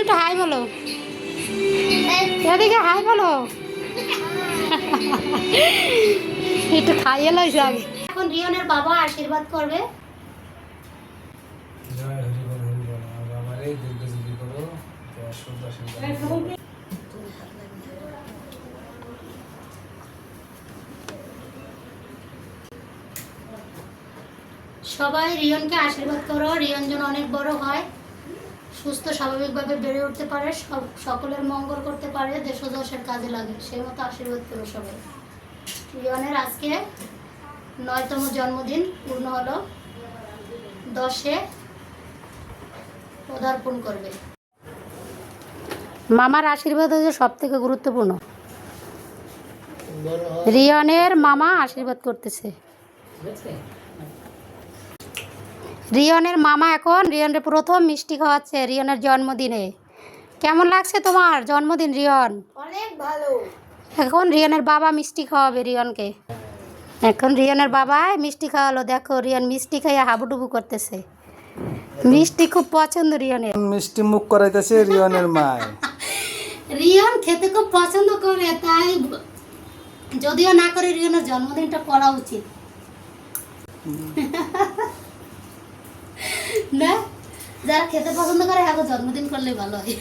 একটু হাই বলো। এদিকে হাই বলো। একটু খাইয়ে লইছে আগে এখন রিয়নের বাবা আশীর্বাদ করবে। সবাই রিয়নকে আশীর্বাদ করো। রিয়ন যেন অনেক বড় হয়। সুস্থ স্বাভাবিকভাবে বেড়ে উঠতে পারে সকলের মঙ্গল করতে পারে দেশ ও দশের কাজে লাগে। সেই মতো আশীর্বাদ করো সবাই। রিয়নের আজকে নয়তম জন্মদিন পূর্ণ হলো। দশে পদার্পণ করবে। মামার আশীর্বাদ হচ্ছে সব থেকে গুরুত্বপূর্ণ রিয়নের মামা আশীর্বাদ করতেছে। রিয়নের মামা এখন রিয়নের প্রথম মিষ্টি খাওয়াচ্ছে রিয়নের জন্মদিনে। কেমন লাগছে তোমার জন্মদিন রিয়ন? অনেক ভালো। এখন রিয়নের বাবা মিষ্টি খাওয়াবে রিয়নকে। এখন রিয়নের বাবা মিষ্টি খাওয়ালো। দেখো রিয়ন মিষ্টি খাইয়ে হাবুডুবু করতেছে। মিষ্টি খুব পছন্দ রিয়নের। মিষ্টি মুখ করাইতেছে রিয়নের মায় রিয়ন খেতে খুব পছন্দ করে তাই যদিও না করে রিয়নের জন্মদিনটা করা উচিত। না? যারা খেতে পছন্দ করে এখন জন্মদিন করলে ভালো হয়।